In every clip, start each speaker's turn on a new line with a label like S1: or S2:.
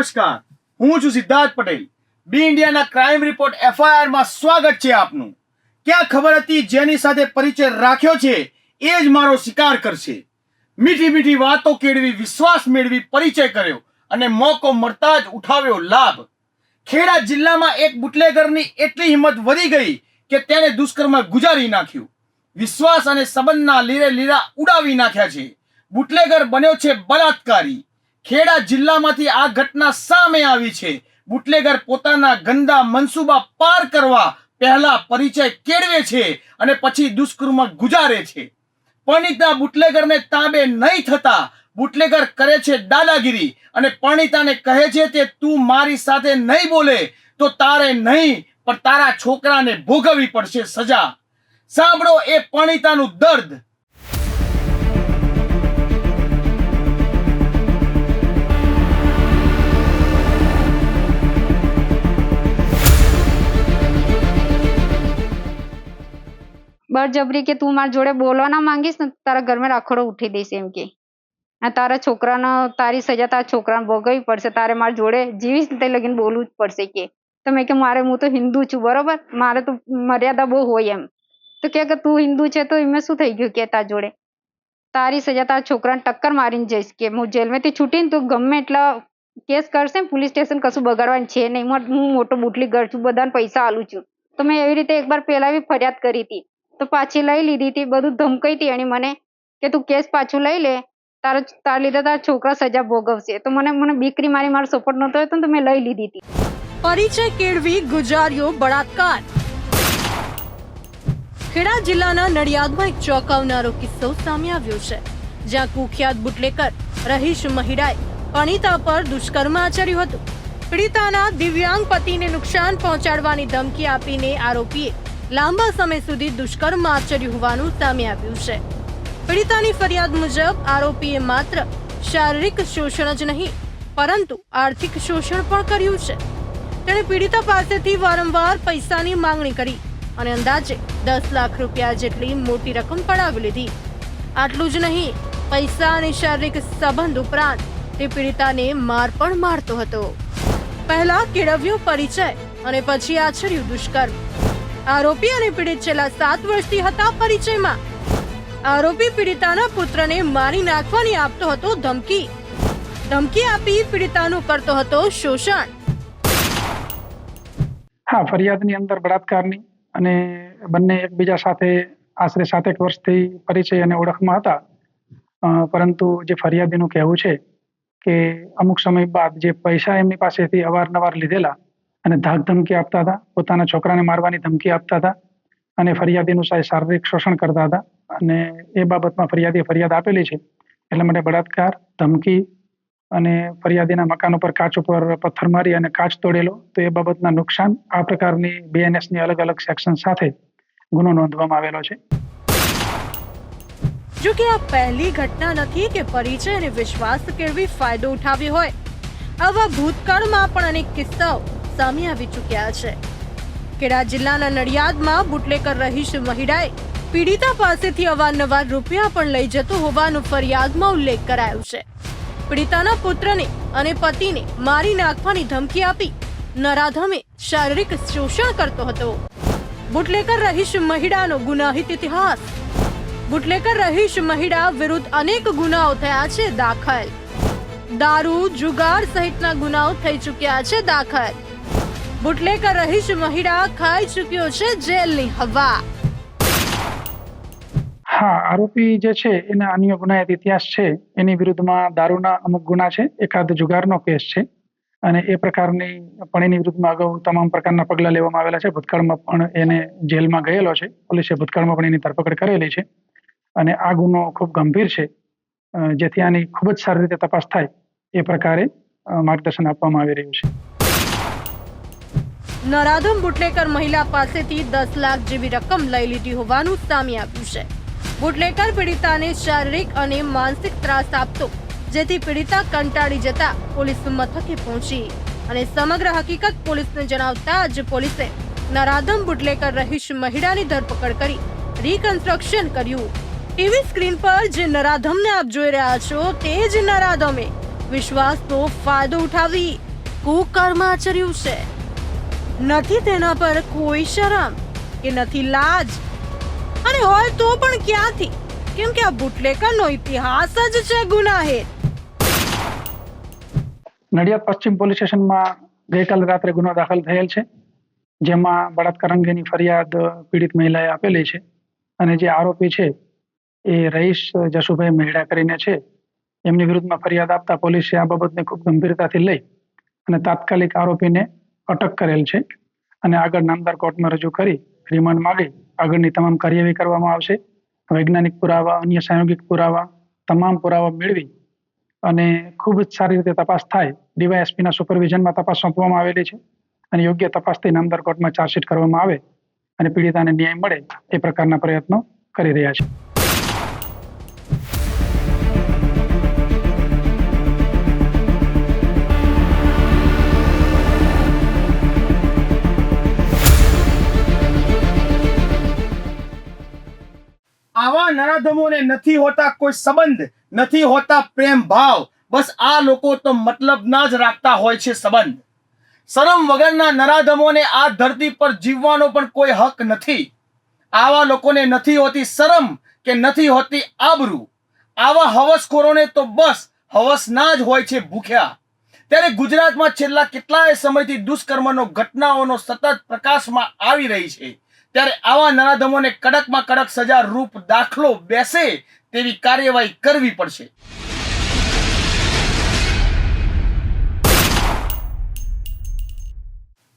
S1: નમસ્કાર, હું છું સિદ્ધાર્થ પટેલ. બી ઇન્ડિયાના ક્રાઇમ રિપોર્ટ એફઆઈઆરમાં સ્વાગત છે આપનું. ક્યાં ખબર હતી જેની સાથે પરિચય રાખ્યો છે એ જ મારો શિકાર કરશે. મીઠી મીઠી વાતો કેળવી વિશ્વાસ મેળવી પરિચય કર્યો અને મોકો મળતા જ ઉઠાવ્યો લાભ. ખેડા જિલ્લામાં એક બુટલેગરની એટલી હિંમત વધી ગઈ કે તેણે દુષ્કર્મ ગુજારી નાખ્યું. વિશ્વાસ અને સંબંધના લીરે લીરા ઉડાવી નાખ્યા છે. બુટલેગર બન્યો છે બલાત્કારી ખેડા જિલ્લામાંથી આ ઘટના સામે આવી છે. બુટલેગર પોતાના ગંદા મનસૂબા પાર કરવા પહેલા પરિચય કેળવે છે અને પછી દુષ્કર્મ ગુજારે છે. પરણિતા બુટલેગરને તાબે નહીં થતા બુટલેગર કરે છે દાદાગીરી અને પરણિતાને કહે છે કે તું મારી સાથે નહીં બોલે તો તારે નહીં, પણ તારા છોકરાને ભોગવવી પડશે સજા. સાંભળો એ પરણિતાનું દર્દ.
S2: બળજબરી કે તું મારી જોડે બોલવા ના માંગીશ ને, તારા ઘરમાં રાખડો ઉઠી દઈશ એમ કે. તારા છોકરાનો, તારી સજા તારા છોકરાને ભોગવવી પડશે, તારે મારી જોડે જીવીશ ને તે લગીને બોલવું જ પડશે કે. તો મેં કે મારે, હું તો હિન્દુ છું, બરોબર? મારે તો મર્યાદા બહુ હોય એમ. તો કે તું હિન્દુ છે તો એમાં શું થઈ ગયું કે તારા જોડે? તારી સજા તારા છોકરાને ટક્કર મારીને જઈશ કે, હું જેલમાંથી છૂટીને તું ગમે એટલા કેસ કરશે પોલીસ સ્ટેશન કશું બગાડવાનું છે નહીં. હું મોટો બુટલી ઘર છું, બધાને પૈસા આલું છું. તો મેં એવી રીતે એકવાર પહેલા બી ફરિયાદ કરી હતી. તો પાછી લઈ લીધી હતી બધું ધમકાઈ હતી એની મને કે તું કેસ પાછું લઈ લે, તારો તાર લીધે તારા છોકરા સજા ભોગવશે. તો મને મને બીકરી મારી મારો સપોર્ટ નહોતો હતો તો મેં લઈ લીધી હતી
S3: પરિચય કેળવી ગુજાર્યો બળાત્કાર. ખેડા જિલ્લાના નડિયાદમાં એક ચોંકાવનારો કિસ્સો સામે આવ્યો છે, જ્યાં કુખ્યાત બુટલેકર રહીશ મહિડાએ પણિતા પર દુષ્કર્મ આચર્યું હતું. પીડિતાના દિવ્યાંગ પતિને નુકસાન પહોંચાડવાની ધમકી આપીને આરોપીએ લાંબા સમય સુધી દુષ્કર્મ આચર્યું હોવાનું સામે આવ્યું છે. પીડિતાની ફરિયાદ મુજબ આરોપીએ માત્ર શારીરિક શોષણ જ નહીં, પરંતુ આર્થિક શોષણ પણ કર્યું છે. તેણે પીડિતા પાસેથી વારંવાર પૈસાની માંગણી કરી અને અંદાજે દસ લાખ રૂપિયા જેટલી મોટી રકમ પડાવી લીધી. આટલું જ નહીં, પૈસા અને શારીરિક સંબંધ ઉપરાંત તે પીડિતાને માર પણ મારતો હતો. પહેલા કેળવ્યો પરિચય અને પછી આચર્યું દુષ્કર્મ. આરોપી અને પીડિત છેલ્લા સાત વર્ષથી હતા પરિચયમાં. આરોપી પીડિતાના પુત્રને મારી નાખવાની આપતો હતો ધમકી. ધમકી આપી પીડિતાનું કરતો હતો શોષણ.
S4: હા, ફરિયાદની અંદર બળાત્કારની અને બંને એકબીજા સાથે આશરે સાતેક વર્ષથી પરિચય અને ઓળખમાં હતા. પરંતુ જે ફરિયાદીનું કહેવું છે કે અમુક સમય બાદ જે પૈસા એમની પાસેથી અવારનવાર લીધેલા અને ધાક ધમકી આપતા હતા. પોતાના છોકરાને મારવાની ધમકી આપતા હતા અને ફરિયાદીનું શારીરિક શોષણ કરતા હતા. અને એ બાબતમાં ફરિયાદીએ ફરિયાદ આપેલી છે. એટલે માટે બળાત્કાર, ધમકી અને ફરિયાદીના મકાન ઉપર કાચ ઉપર પથ્થર મારી અને કાચ તોડેલો, તો એ બાબતના નુકસાન આ પ્રકારની BNS ની અલગ અલગ સેક્શન સાથે ગુનો નોંધવામાં આવેલો છે.
S3: જો કે આ પહેલી ઘટના નથી કે પરિચય અને વિશ્વાસ કેળવી ફાયદો ઉઠાવ્યો હોય. આવા ભૂતકાળમાં પણ અનેક કિસ્સાઓ સામે આવી ચૂક્યા છે. ખેડા જિલ્લાના નડિયાદમાં બુટલેકર રહીશ મહિડાએ પીડિતા પાસેથી અવારનવાર રૂપિયા પણ લઈ જતો હોવાનો ફરિયાદમાં ઉલ્લેખ કરાયો છે. પીડિતાના પુત્રને અને પતિને મારી નાખવાની ધમકી આપી નરાધમે શારીરિક શોષણ કરતો હતો. બુટલેકર રહીશ મહિડાનો ગુનાહિત ઇતિહાસ. બુટલેકર રહીશ મહિડા વિરુદ્ધ અનેક ગુનાઓ થયા છે દાખલ. દારૂ, જુગાર સહિતના ગુનાઓ થઈ ચૂક્યા છે દાખલ. બુટલેકર રહીશ મહિડા ખાઈ ચૂક્યો છે જેલની હવા.
S4: હા, આરોપી જે છે, એના અન્ય ગુનાહિત ઇતિહાસ છે. એની વિરુદ્ધમાં દારૂના અમુક ગુના છે. એકાદ જુગારનો કેસ છે. અને એ પ્રકારની પણ એની વિરુદ્ધમાં અગાઉ તમામ પ્રકારના પગલાં લેવામાં આવેલા છે. ભૂતકાળમાં પણ એને જેલમાં ગયેલો છે. પોલીસે ભૂતકાળમાં પણ એની ધરપકડ કરેલી છે. અને આ ગુનો ખૂબ ગંભીર છે. જેથી આની ખૂબ જ સારી રીતે તપાસ થાય એ પ્રકારે માર્ગદર્શન આપવામાં આવી રહ્યું છે.
S3: નરાધમ બુટલેકર મહિલા પાસેથી દસ લાખ જેવી રકમ લઈ લીધી હોવાનું સામે આવ્યું છે. બુટલેકર પીડિતાને શારીરિક અને માનસિક ત્રાસ આપતો, જેથી પીડિતા કંટાળી જતા પોલીસ મથકે પહોંચી અને સમગ્ર હકીકત પોલીસને જણાવતા જ પોલીસે નરાધમ બુટલેકર રહીશ મહિડાની ધરપકડ કરી રિકન્સ્ટ્રક્શન કર્યું. ટીવી સ્ક્રીન પર જે નરાધમને આપ જોઈ રહ્યા છો તે જ નરાધમે વિશ્વાસનો ફાયદો ઉઠાવી કુકર્મ આચર્યું છે. નથી તેના પર કોઈ શરમ કે નથી લાજ. અને હોય તો પણ ક્યાંથી? કેમ કે આ બુટલેકરનો ઇતિહાસ જ છે ગુનાહે
S4: નડિયાદ પશ્ચિમ પોલીસ સ્ટેશનમાં ગઈકાલ રાત્રે ગુનો દાખલ થયેલ છે, જેમાં બળાત્કાર અંગેની ફરિયાદ પીડિત મહિલાએ આપેલી છે. અને જે આરોપી છે, એ રહીશ જશુભાઈ મહેડા કરીને છે. એમની વિરુદ્ધમાં ફરિયાદ આપતા પોલીસે આ બાબતને ખૂબ ગંભીરતાથી લઈ અને તાત્કાલિક આરોપીને અટક કરેલ છે. અને આગળ નામદાર કોર્ટમાં રજૂ કરી રિમાન્ડ માંગી આગળની તમામ કાર્યવાહી કરવામાં આવશે. વૈજ્ઞાનિક પુરાવા, અન્ય સાયોગિક પુરાવા, તમામ પુરાવા મેળવી અને ખૂબ જ સારી રીતે તપાસ થાય ડીવાયએસપીના સુપરવિઝનમાં તપાસ સોંપવામાં આવેલી છે. અને યોગ્ય તપાસથી નામદાર કોર્ટમાં ચાર્જશીટ કરવામાં આવે અને પીડિતાને ન્યાય મળે એ પ્રકારના પ્રયત્નો કરી રહ્યા છે.
S1: આવા નરાધમોને નથી હોતા કોઈ સંબંધ, નથી હોતા પ્રેમ ભાવ. બસ આ લોકો તો મતલબના જ રાખતા હોય છે સંબંધ. શરમ વગરના નરાધમોને આ ધરતી પર જીવવાનો પણ કોઈ હક નથી. આવા લોકોને નથી હોતી શરમ કે નથી હોતી આબરૂ. આવા હવસખોરોને તો બસ હવસના જ હોય છે ભૂખ્યા. ત્યારે ગુજરાતમાં છેલ્લા કેટલાય સમયથી દુષ્કર્મનો, ઘટનાઓનો સતત પ્રકાશમાં આવી રહી છે. ત્યારે આવા નરાધમોને કડકમાં કડક સજા રૂપ દાખલો બેસે તેવી કાર્યવાહી કરવી પડશે.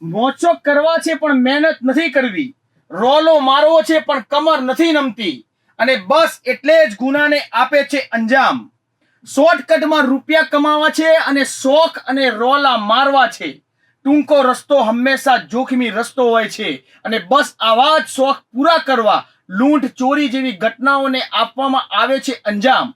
S1: મોચો કરવા છે પણ મહેનત નથી કરવી. રોલો મારવો છે પણ કમર નથી નમતી. અને બસ એટલે જ ગુનાને આપે છે અંજામ. શોર્ટકટમાં રૂપિયા કમાવા છે અને શોખ અને રોલા મારવા છે. ટૂંકો રસ્તો હંમેશા જોખમી રસ્તો હોય છે અને બસ આવા જ શોખ પૂરા કરવા લૂંટ ચોરી જેવી ઘટનાઓને આપવામાં આવે છે અંજામ.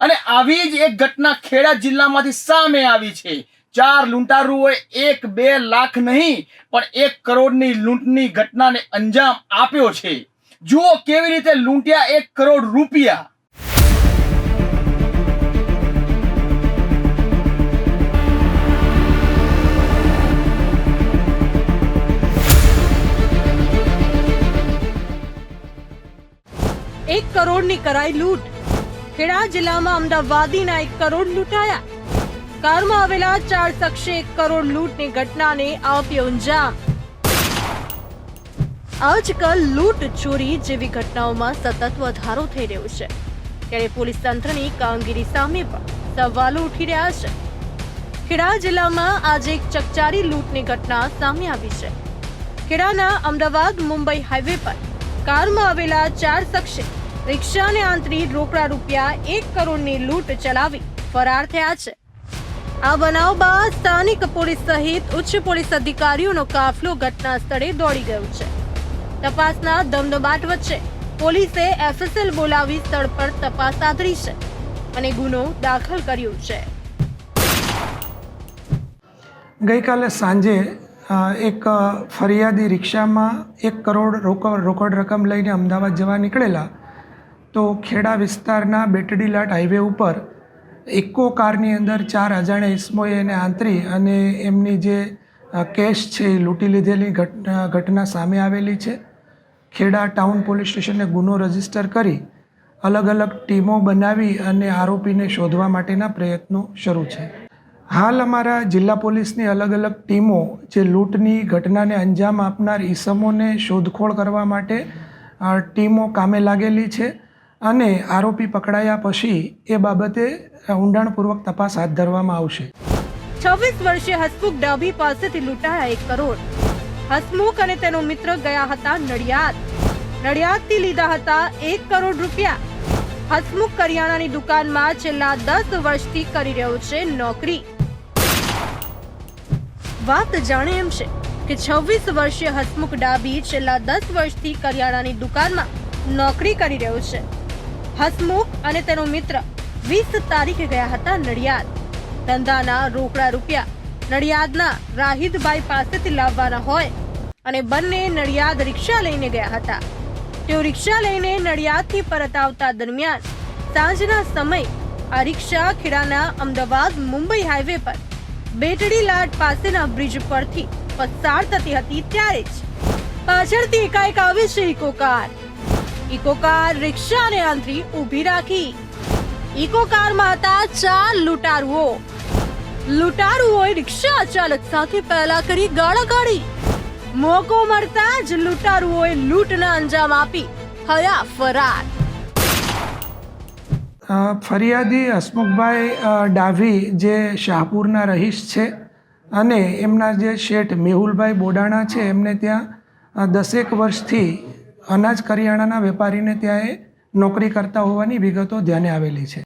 S1: અને આવી જ એક ઘટના ખેડા જિલ્લામાંથી સામે આવી છે. ચાર લૂંટારુઓએ એક, બે લાખ નહીં, પણ એક કરોડની લૂંટની ઘટનાને અંજામ આપ્યો છે. જુઓ કેવી રીતે લૂંટ્યા એક કરોડ રૂપિયા.
S3: એક કરોડની કરાઈ લૂંટ. ખેડા જિલ્લામાં અમદાવાદીના એક કરોડ લૂંટાયા. કારમાં આવેલા ચાર શખ્સે એક કરોડ લૂંટની ઘટનાને આપ્યો અંજામ. આજકાલ લૂંટ ચોરી જેવી ઘટનાઓમાં સતત વધારો થઈ રહ્યો છે. ત્યારે પોલીસ તંત્રની કામગીરી સામે પણ સવાલો ઉઠી રહ્યા છે. ખેડા જિલ્લામાં આજે એક ચકચારી લૂંટની ઘટના સામે આવી છે. ખેડાના અમદાવાદ મુંબઈ હાઈવે પર કારમાં આવેલા ચાર શખ્સે રિક્ષાને આંતરી રોકડા રૂપિયા એક કરોડની લૂંટ ચલાવી ફરાર થયા છે. આ બનાવ બાદ સ્થાનિક પોલીસ સહિત ઉચ્ચ પોલીસ અધિકારીઓનો કાફલો ઘટના સ્થળે દોડી ગયો છે. તપાસના ધમધમાટ વચ્ચે પોલીસે એફએસએલ બોલાવી સ્થળ પર તપાસ આદરી છે અને ગુનો દાખલ કર્યો છે.
S5: ગઈકાલે સાંજે એક ફરિયાદી રિક્ષામાં એક કરોડ રોકડ રોકડ રકમ લઈને અમદાવાદ જવા નીકળેલા તો ખેડા વિસ્તારના બેટડીલાટ હાઈવે ઉપર ઇકો કારની અંદર ચાર અજાણ્યા ઇસમોએ એને આંતરી અને એમની જે કેશ છે એ લૂંટી લીધેલી ઘટના ઘટના સામે આવેલી છે. ખેડા ટાઉન પોલીસ સ્ટેશને ગુનો રજિસ્ટર કરી અલગ અલગ ટીમો બનાવી અને આરોપીને શોધવા માટેના પ્રયત્નો શરૂ છે. હાલ અમારા જિલ્લા પોલીસની અલગ અલગ ટીમો જે લૂંટની ઘટનાને અંજામ આપનાર ઈસમોને શોધખોળ કરવા માટે ટીમો કામે લાગેલી છે. અને આરોપી પકડાયા પછી એ બાબતે ઊંડાણપૂર્વક તપાસ હાથ ધરવામાં આવશે.
S3: છવ્વીસ વર્ષીય હસમુખ ડાભી પાસેથી લૂંટાયા એક કરોડ. હસમુખ અને તેનો મિત્ર ગયા હતા નડિયાદ. નડિયાદથી લીધા હતા એક કરોડ રૂપિયા. હસમુખ કરિયાણાની દુકાનમાં છેલ્લા દસ વર્ષથી કરી રહ્યો છે નોકરી. વાત જાણે એમ છે કે છવ્વીસ વર્ષીય હસમુખ ડાબી છેલ્લા દસ વર્ષથી કરિયાણાની દુકાનમાં નોકરી કરી રહ્યો છે. હસમુખ અને તેનો મિત્ર વીસ તારીખે ગયા હતા નડિયાદ. ધંધાના રોકડા રૂપિયા નડિયાદના રાહિદભાઈ પાસેથી લાવવાના હોય અને બંને નડિયાદ રિક્ષા લઈને ગયા હતા. તેઓ રિક્ષા લઈને નડિયાદથી પરત આવતા દરમિયાન સાંજના સમય આ રિક્ષા ખેડાના અમદાવાદ મુંબઈ હાઈવે પર બેટડી લાટ પાસેના બ્રિજ પરથી પસાર થતી હતી ત્યારે જ પાછળથી એકાએક આવી છે ઇકો કાર. ઇકો કાર રિક્ષાને અંતરી ઊભી રાખી. ઇકો કારમાં હતા ચાર લૂંટારુઓ. લૂંટારુઓએ રિક્ષા ચાલક સાથે પહેલા કરી ગાળાગાળી મોકો મળતા જ લૂંટારુઓએ લૂંટના અંજામ આપી. થયા ફરાર.
S5: ફરિયાદી હસમુખભાઈ ડાભી જે શાહપુરના રહીશ છે અને એમના જે શેઠ મેહુલભાઈ બોડાણા છે, એમને ત્યાં દસેક વર્ષથી અનાજ કરિયાણાના વેપારીને ત્યાં એ નોકરી કરતા હોવાની વિગતો ધ્યાને આવેલી છે.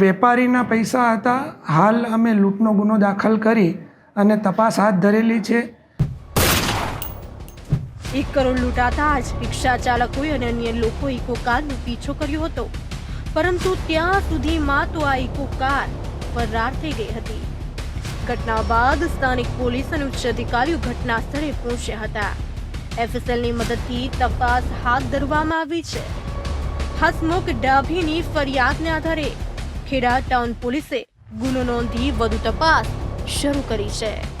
S5: વેપારીના પૈસા હતા. હાલ અમે લૂંટનો ગુનો દાખલ કરી અને તપાસ હાથ ધરેલી છે.
S3: એક કરોડ લૂંટાતા જ રિક્ષા ચાલકોએ અને અન્ય લોકો ઇકો કારનો પીછો કર્યો હતો. પરંતુ ત્યાં સુધીમાં તો આ ઇકો કાર ફરાર થઈ ગઈ હતી. ઘટના બાદ સ્થાનિક પોલીસ અને ઉચ્ચ અધિકારીઓ ઘટના સ્થળે પહોંચ્યા હતા. એફએસએલની મદદથી તપાસ હાથ ધરવામાં આવી છે. હસમુખ ડાભીની ફરિયાદને આધારે ખેડા ટાઉન પોલીસે ગુનો નોંધી વધુ તપાસ શરૂ કરી છે.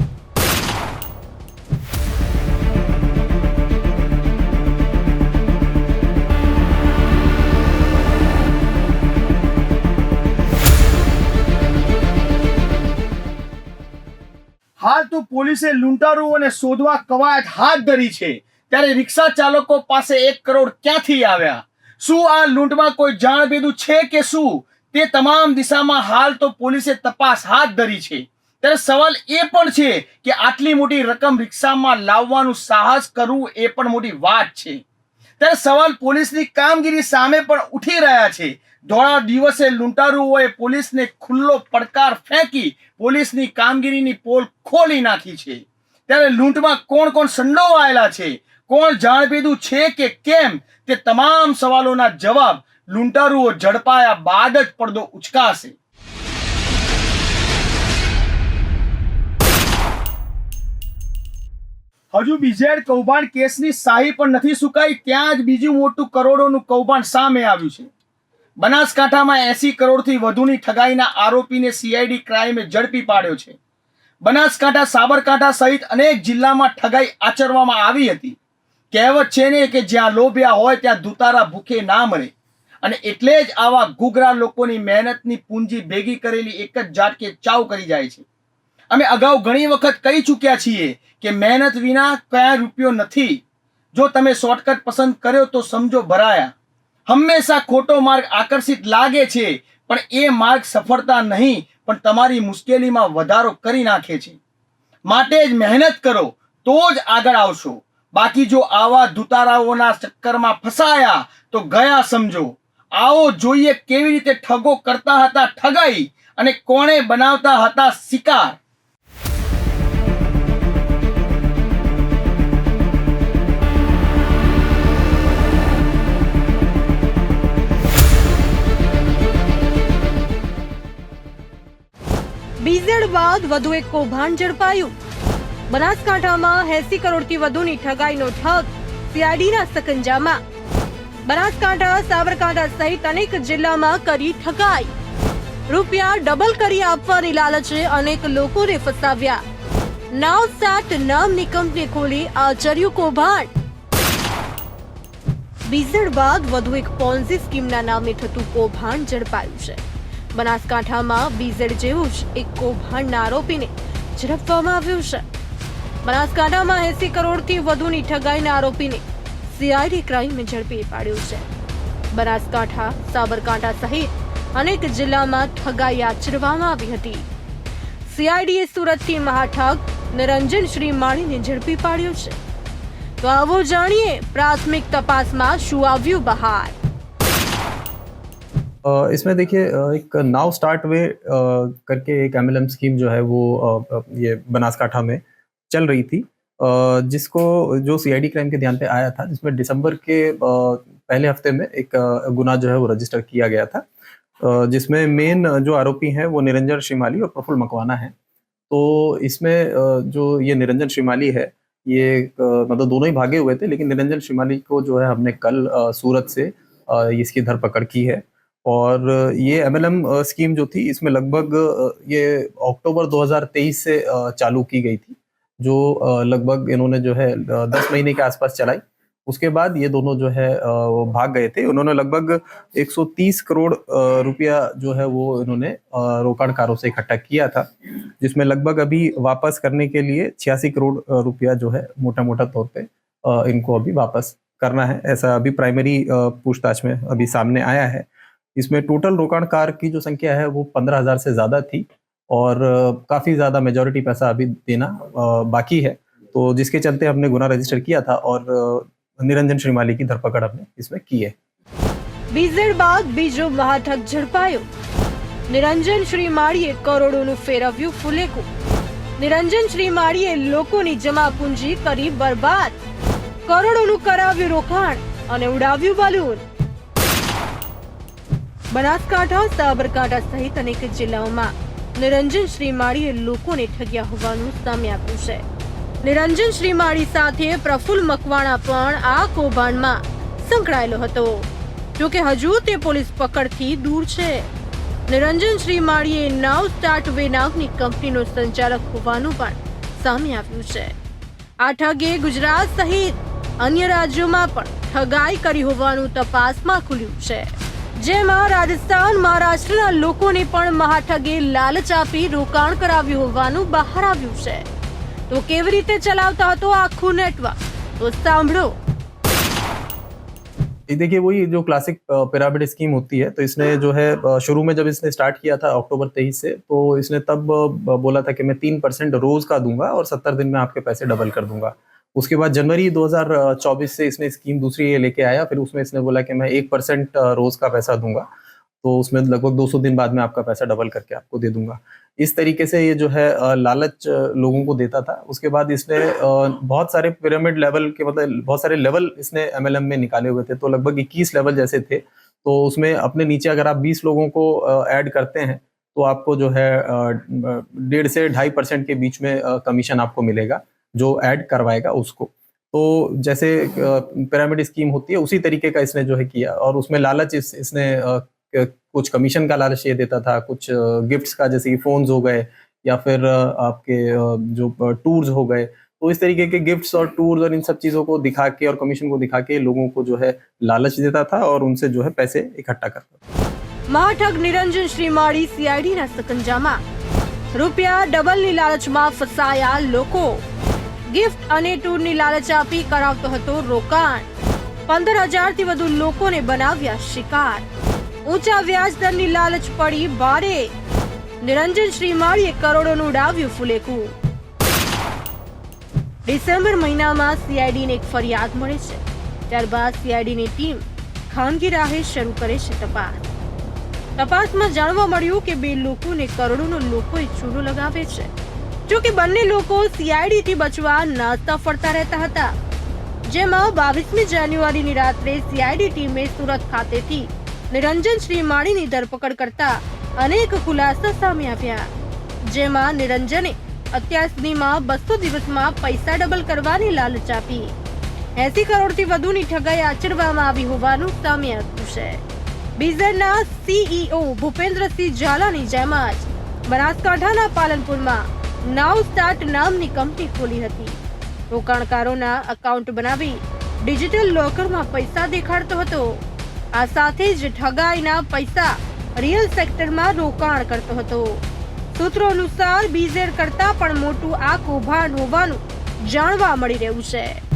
S1: હાલ તો પોલીસે લૂંટારુઓને શોધવા કવાયત હાથ ધરી છે. ત્યારે રિક્ષા ચાલકો પાસે એક કરોડ ક્યાંથી આવ્યા? શું આ લૂંટમાં કોઈ જાણભેદું છે કે શું? તે તમામ દિશામાં હાલ તો પોલીસે તપાસ હાથ ધરી છે. ત્યારે સવાલ એ પણ છે કે આટલી મોટી રકમ રિક્ષામાં લાવવાનું સાહસ કરવું એ પણ મોટી વાત છે. ત્યારે સવાલ પોલીસની કામગીરી સામે પણ ઉઠી રહ્યા છે. ધોળા દિવસે લૂંટારુઓએ પોલીસને ખુલ્લો પડકાર ફેંકી પોલીસની કામગીરીની પોલ ખોલી નાખી છે. ત્યારે લૂંટમાં કોણ કોણ સંડોવાયેલા છે? કોણ જાણભેદું છે કે કેમ? તે તમામ સવાલોના જવાબ લૂંટારુઓ ઝડપાયા બાદ જ પડદો ઉચકાશે. હજુ બીજેડ કૌભાંડ કેસની સાહી પણ નથી સુકાઈ, ત્યાં જ બીજું મોટું કરોડોનું કૌભાંડ સામે આવ્યું છે. બનાસકાંઠામાં એસી કરોડથી વધુની ઠગાઈના આરોપીને સીઆઈડી ક્રાઇમે ઝડપી પાડ્યો છે. બનાસકાંઠા, સાબરકાંઠા સહિત અનેક જિલ્લામાં ઠગાઈ આચરવામાં આવી હતી. કહેવત છે ને કે જ્યાં લોભ્યા હોય ત્યાં દુતારા ભૂખે ના મરે. અને એટલે જ આવા ગુગરા લોકોની મહેનતની પૂંજી ભેગી કરેલી એક જ ઝાટકે ચાવ કરી જાય છે. અમે અગાઉ ઘણી વખત કહી ચૂક્યા છીએ કે મહેનત વિના કયા રૂપિયો નથી. જો તમે શોર્ટકટ પસંદ કર્યો તો સમજો ભરાયા. હંમેશા ખોટો માર્ગ આકર્ષિત લાગે છે, પણ એ માર્ગ સફળતા નહીં, પણ તમારી મુશ્કેલીમાં વધારો કરી નાખે છે. માટે જ મહેનત કરો, તો જ આગળ આવશો. બાકી જો આવા દુતારાઓના ચક્કરમાં ફસાયા, તો ગયા સમજો. આવો જોઈએ કેવી રીતે ઠગો કરતા હતા ઠગાઈ અને કોણે બનાવતા હતા શિકાર.
S3: બીઝેડ બાદ વધુ એક કૌભાંડ ઝડપાયું. બનાસકાંઠામાં એસી કરોડથી વધુની ઠગાઈનો ઠગ સીઆઈડીના સકંજામાં. બનાસકાંઠા, સાબરકાંઠા સહિત અનેક જિલ્લામાં કરી ઠગાઈ. રૂપિયા ડબલ કરી આપવાની લાલચે અનેક લોકોને ફસાવ્યા. નાવસેટ નામની કંપની ખોલી આચર્યું કૌભાંડ. બીઝડ બાદ વધુ એક પોન્ઝી સ્કીમના નામે થતું કૌભાંડ ઝડપાયું છે. બનાસકાંઠામાં બીઝેડ જેવું જ એક કૌભાંડના આરોપીને ઝડપવામાં આવ્યું છે. બનાસકાંઠામાં એસી કરોડથી વધુની ઠગાઈના આરોપીને સીઆઈડી ક્રાઇમે ઝડપી પાડ્યું છે. બનાસકાંઠા, સાબરકાંઠા સહિત અનેક જિલ્લામાં ઠગાઈ આચરવામાં આવી હતી. સીઆઈડીએ સુરતથી મહાઠગ નિરંજન શ્રી માળીને ઝડપી પાડ્યો છે. તો આવો જાણીએ પ્રાથમિક તપાસમાં શું આવ્યું બહાર.
S6: इसमें देखिए एक नाउ स्टार्ट वे करके एक एमएलएम स्कीम जो है वो ये बनासकाठा में चल रही थी। जिसको, जो सीआईडी क्राइम के ध्यान पे आया था, जिसमें दिसंबर के पहले हफ़्ते में एक गुना जो है वो रजिस्टर किया गया था। जिसमें मेन जो आरोपी हैं वो निरंजन श्रीमाली और प्रफुल्ल मकवाना है। तो इसमें जो ये निरंजन श्रीमाली है, ये मतलब दोनों ही भागे हुए थे, लेकिन निरंजन श्रीमाली को जो है हमने कल सूरत से इसकी धरपकड़ की है। और ये एम एल एम स्कीम जो थी, इसमें लगभग ये अक्टूबर 2023 से चालू की गई थी, जो लगभग इन्होंने जो है दस महीने के आसपास चलाई। उसके बाद ये दोनों जो है भाग गए थे। उन्होंने लगभग 130 करोड़ रुपया जो है, वो इन्होंने रोकाणकारों से इकट्ठा किया था, जिसमें लगभग अभी वापस करने के लिए छियासी करोड़ रुपया जो है मोटा मोटा तौर पे इनको अभी वापस करना है। ऐसा अभी प्राइमरी पूछताछ में अभी सामने आया है। इसमें टोटल रोकाणकार की जो संख्या है वो पंद्रह हजार से ज्यादा थी और अ, काफी ज्यादा मेजोरिटी पैसा अभी देना अ, बाकी है तो जिसके चलते हमने गुना रजिस्टर किया था और अ, निरंजन श्रीमाली की धरपकड़ हमने इसमें की है
S3: બીઝેડ બાદ બીજો મહાઠગ ઝડપાયો નિરંજન શ્રીમાળીએ કરોડોનું ફેરવ્યું ફુલેકું નિરંજન શ્રીમાળીએ લોકોની જમા પૂંજી કરી બરબાદ કરોડોનું કરાવ્યું રોકાણ અને ઉડાવ્યું બલૂન બનાસકાંઠા, સાબરકાંઠા સહિત અનેક જિલ્લાઓમાં નિરંજન શ્રીમાળીએ લોકોને ઠગ્યા હોવાનું સામે આવ્યું છે. નિરંજન શ્રીમાળી સાથે પ્રફુલ્લ મકવાણા પણ આ કૌભાંડમાં સંકળાયેલો હતો. જોકે હજુ તે પોલીસ પકડથી દૂર છે. નિરંજન શ્રીમાળીએ નાવ સ્ટાર્ટ વે નામની કંપનીનો સંચાલક હોવાનું પણ સામે આવ્યું છે. આ ઠગે ગુજરાત સહિત અન્ય રાજ્યોમાં પણ ઠગાઈ કરી હોવાનું તપાસમાં ખુલ્યું છે. જેમાં રાજસ્થાન મહારાષ્ટ્રના લોકોને પણ મહાઠગે લાલચ આપી રોકાણ કરાવ્યું હોવાનું બહાર આવ્યું છે તો કેવી રીતે ચલાવતા હતો આખું નેટવર્ક તો સાંભળો
S6: ये देखिए वही जो क्लासिक पिरामिड स्कीम होती है तो इसने जो है अ, शुरू में जब इसने स्टार्ट किया था अक्टूबर तेईस से तो इसने तब अ, बोला था कि मैं तीन परसेंट रोज का दूंगा और सत्तर दिन में आपके पैसे डबल कर दूंगा उसके बाद जनवरी 2024 से इसने स्कीम दूसरी ये लेके आया, फिर उसमें इसने बोला कि मैं एक परसेंट रोज का पैसा दूँगा तो उसमें लगभग 200 दिन बाद में आपका पैसा डबल करके आपको दे दूँगा। इस तरीके से ये जो है लालच लोगों को देता था। उसके बाद इसने बहुत सारे पिरामिड लेवल के मतलब बहुत सारे लेवल इसने एमएलएम में निकाले हुए थे तो लगभग 21 लेवल जैसे थे। तो उसमें अपने नीचे अगर आप 20 लोगों को ऐड करते हैं तो आपको जो है डेढ़ से ढाई परसेंट के बीच में कमीशन आपको मिलेगा। जो ऐड करवाएगा उसको तो जैसे पिरामिड स्कीम होती है उसी तरीके का इसने जो है किया और उसमें लालच इस इसने अ, क- कुछ कमीशन का लालच ये देता था कुछ गिफ्ट्स का जैसे कि फोन्स हो गए या फिर अ, आपके अ, जो टूर्स हो गए तो इस तरीके के गिफ्ट्स और टूर्स और इन सब चीजों को दिखा के और कमीशन को दिखा के लोगों को जो है लालच देता था और उनसे जो है पैसे इकट्ठा करता था
S3: મહાઠગ નિરંજન શ્રીમાળી સીઆઈડીના સકંજામાં રૂપિયા ડબલની લાલચમાં ફસાયા લોકો ગિફ્ટ અને ટૂરની લાલચ આપી કરાવતો હતો રોકાણ. પંદર હજારથી વધુ લોકોને બનાવ્યા શિકાર. ઊંચા વ્યાજ દરની લાલચ પડી ભારે. નિરંજન શ્રીમાળીએ કરોડોનું ઉડાવ્યું ફુલેકું ડિસેમ્બર મહિનામાં સીઆઈડીને એક ફરિયાદ મળે છે. ત્યારબાદ સીઆઈડીની ટીમ ખાનગી રાહે શરૂ કરે છે તપાસ. તપાસમાં જાણવા મળ્યું કે બે લોકોને કરોડોનો લોકોએ ચૂનો લગાવે છે. જો કે બંને લોકો સીઆઈડી થી બચવા ન સફળતા રહેતા હતા. જેમાં બાવીસમી જાન્યુઆરીની રાત્રે સીઆઈડી ટીમે સુરત ખાતેથી નિરંજન શ્રીમાળીની ધરપકડ કરતા અનેક ખુલાસા સામે આવ્યા. જેમાં નિરંજને અત્યાર સુધીમાં બસો દિવસમાં પૈસા ડબલ કરવાની લાલચ આપી. એસી કરોડથી વધુની ઠગાઈ આચરવામાં આવી હોવાનું સામે આવ્યું છે. બીઝરના સીઈઓ ભૂપેન્દ્રસિંહ ઝાલાની જેમ જ બનાસકાંઠાના પાલનપુરમાં નાવ સ્ટાર્ટ નામની કંપની ખોલી હતી. રોકાણકારોના અકાઉન્ટ બનાવી ડિજિટલ લોકરમાં પૈસા દેખાડતો હતો. આ સાથે જ ઠગાઈના પૈસા રિયલ સેક્ટરમાં રોકાણ કરતો હતો. સૂત્રો અનુસાર, બીઝેડ કરતા પણ મોટું આ કૌભાંડ હોવાનું જાણવા મળી રહ્યું છે.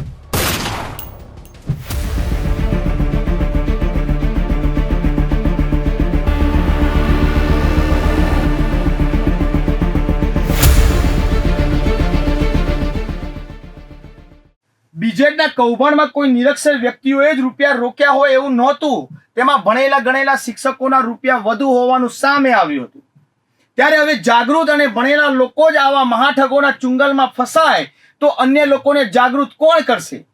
S1: બીજેડના કૌભાંડમાં કોઈ નિરક્ષર વ્યક્તિઓએ જ રૂપિયા રોક્યા હોય એવું નહોતું. તેમાં ભણેલા ગણેલા શિક્ષકોના રૂપિયા વધુ હોવાનું સામે આવ્યું હતું. ત્યારે હવે જાગૃત અને ભણેલા લોકો જ આવા મહાઠગોના ચુંગલમાં ફસાય તો અન્ય લોકોને જાગૃત કોણ કરશે?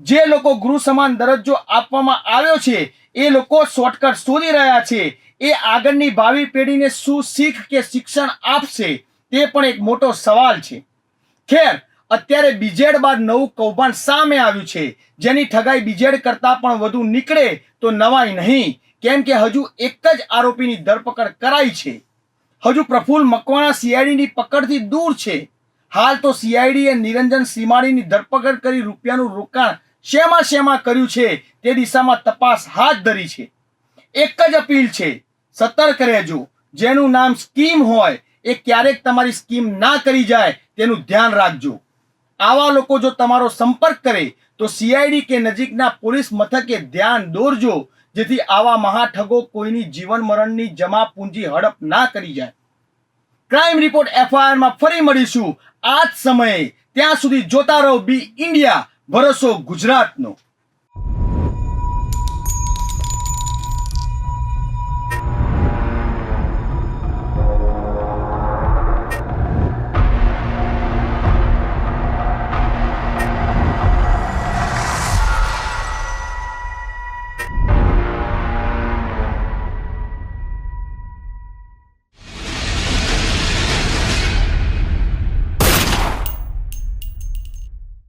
S1: જે લોકો ગૃહ સમાન દરજ્જો આપવામાં આવ્યો છે, એ લોકો શોર્ટકટ શોધી રહ્યા છે. એ આગળની ભાવિ પેઢીને શું શીખ કે શિક્ષણ આપશે, તે પણ એક મોટો સવાલ છે. ખેર અત્યારે બીજેડ બાદ નવું કૌભાંડ સામે આવ્યું છે. જેની ઠગાઈ બીજેડ કરતા પણ વધુ નીકળે તો નવાઈ નહીં. કેમ કે હજુ એક જ આરોપીની ધરપકડ કરાઈ છે. હજુ પ્રફુલ્લ મકવાણા સીઆઈડીની પકડથી દૂર છે. હાલ તો સીઆઈડીએ નિરંજન સીમાડીની ધરપકડ કરી રૂપિયાનું રોકાણ શેમાં શેમાં કર્યું છે તે દિશામાં તપાસ હાથ ધરી છે. એક જ અપીલ છે. સતર્ક રહેજો. જેનું નામ સ્કીમ હોય, એ ક્યારેક તમારી સ્કીમ ના કરી જાય, તેનું ધ્યાન રાખજો. આવા લોકો જો તમારો સંપર્ક કરે, તો સીઆઈડી કે નજીકના પોલીસ મથકે ધ્યાન દોરજો, જેથી આવા મહાઠગો કોઈની જીવન મરણની જમા પૂંજી હડપ ના કરી જાય. ક્રાઇમ રિપોર્ટ એફઆઈઆરમાં ફરી મળીશું. આ જ સમયે, ત્યાં સુધી જોતા રહો બી ઇન્ડિયા ભરોસો ગુજરાતનો.